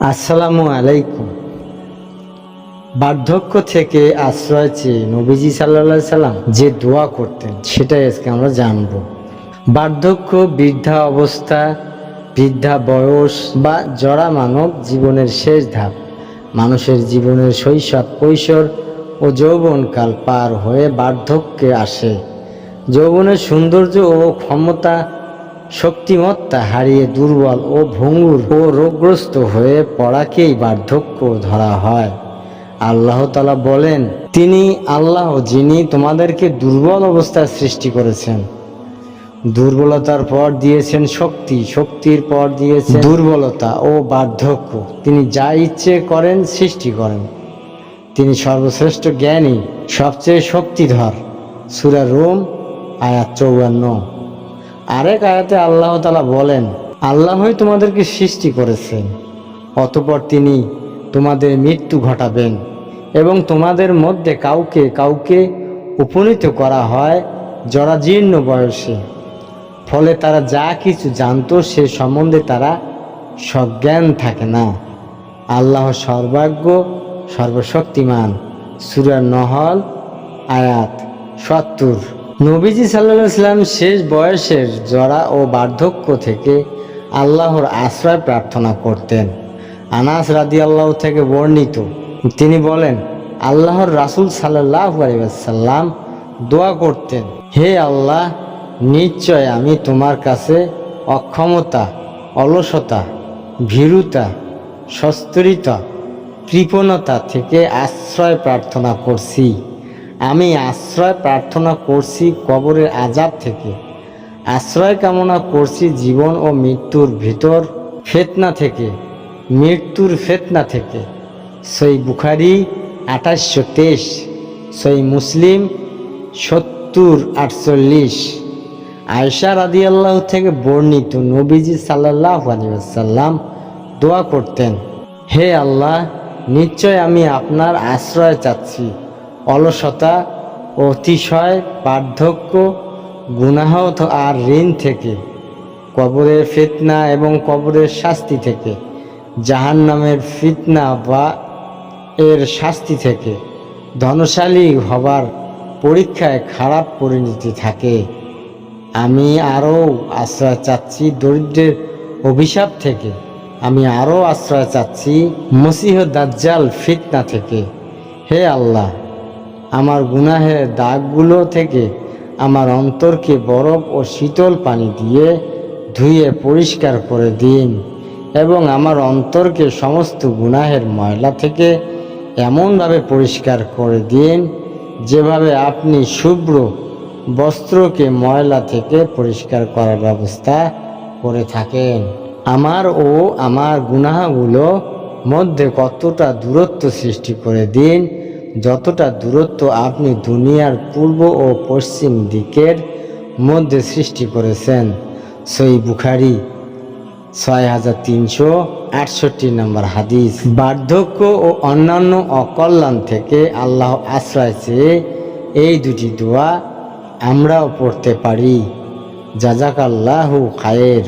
আসসালামু আলাইকুম। বার্ধক্য থেকে আশ্রয় চেয়ে নবীজি সাল্লা সাল্লাম যে দোয়া করতেন, সেটাই আজকে আমরা জানব। বার্ধক্য, বৃদ্ধা অবস্থা, বৃদ্ধা বয়স বা জড়া মানব জীবনের শেষ ধাপ, মানুষের জীবনের শৈশব, কৈশোর ও যৌবনকাল পার হয়ে বার্ধক্যে আসে। যৌবনের সৌন্দর্য ও ক্ষমতা শক্তিমত্তা হারিয়ে দুর্বল ও ভঙ্গুর ও রোগগ্রস্ত হয়ে পড়াকেই বার্ধক্য ধরা হয়। আল্লাহ তালা বলেন, তিনি আল্লাহ যিনি তোমাদেরকে দুর্বল অবস্থায় সৃষ্টি করেছেন। দুর্বলতার পর দিয়েছেন শক্তি, শক্তির পর দিয়েছেন দুর্বলতা ও বার্ধক্য। তিনি যা ইচ্ছে করেন সৃষ্টি করেন। তিনি সর্বশ্রেষ্ঠ জ্ঞানী, সবচেয়ে শক্তিধর। সুরা রোম, আয়াত চৌয়ান্ন। আরেক আয়াতে আল্লাহ তালা বলেন আল্লাহই তোমাদেরকে সৃষ্টি করেছেন, অতপর তিনি তোমাদের মৃত্যু ঘটাবেন এবং তোমাদের মধ্যে কাউকে কাউকে উপনীত করা হয় জরাজীর্ণ বয়সে। ফলে তারা যা কিছু জানতো সে সম্বন্ধে তারা সজ্ঞান থাকে না। আল্লাহ সর্বাজ্ঞ সর্বশক্তিমান। সুরার নহল, আয়াত সত্তর। নবীজি সাল্লাহ সাল্লাম শেষ বয়সের জরা ও বার্ধক্য থেকে আল্লাহর আশ্রয় প্রার্থনা করতেন। আনাস রাদি আল্লাহ থেকে বর্ণিত, তিনি বলেন, আল্লাহর রাসুল সাল্লাহ আলিয়াল্লাম দোয়া করতেন, হে আল্লাহ, নিশ্চয় আমি তোমার কাছে অক্ষমতা, অলসতা, ভীরুতা, সস্তরিতা, কৃপণতা থেকে আশ্রয় প্রার্থনা করছি। আমি আশ্রয় প্রার্থনা করছি কবরের আজাব থেকে। আশ্রয় কামনা করছি জীবন ও মৃত্যুর ভিতর ফেতনা থেকে, মৃত্যুর ফেতনা থেকে। সই বুখারি আঠাশশো তেইশ, সই মুসলিম সত্তর আটচল্লিশ। আয়সা রাদি আল্লাহ থেকে বর্ণিত নবীজি সাল্লাহ আলিয়াল্লাম দোয়া করতেন, হে আল্লাহ, নিশ্চয় আমি আপনার আশ্রয় চাচ্ছি। অলসতা, অতিশয়, বার্ধক্য, গুনাহ আর ঋণ থেকে, কবরের ফিতনা এবং কবরের শাস্তি থেকে জাহান নামের ফিতনা বা এর শাস্তি থেকে, ধনশালী হবার পরীক্ষায় খারাপ পরিণতি থাকে। আমি আরও আশ্রয় চাচ্ছি দরিদ্রের অভিশাপ থেকে। আমি আরও আশ্রয় চাচ্ছি মসিহ দাজ্জাল ফিতনা থেকে। হে আল্লাহ আমার গুনাহের দাগগুলো থেকে আমার অন্তরকে বরফ ও শীতল পানি দিয়ে ধুয়ে পরিষ্কার করে দিন এবং আমার অন্তরকে সমস্ত গুনাহের ময়লা থেকে এমনভাবে পরিষ্কার করে দিন যেভাবে আপনি শুভ্র বস্ত্রকে ময়লা থেকে পরিষ্কার করার ব্যবস্থা করে থাকেন। আমার ও আমার গুনাহগুলো মধ্যে কতটা দূরত্ব সৃষ্টি করে দিন যতটা দূরত্ব আপনি দুনিয়ার পূর্ব ও পশ্চিম দিকের মধ্যে সৃষ্টি করেছেন, সই বুখারি ছয় হাজার তিনশো আটষট্টি নম্বর হাদিস। বার্ধক্য ও অন্যান্য অকল্যাণ থেকে আল্লাহ আশ্রয় চেয়ে এই দুটি দোয়া আমরাও পড়তে পারি। জাজাক আল্লাহু খায়ের।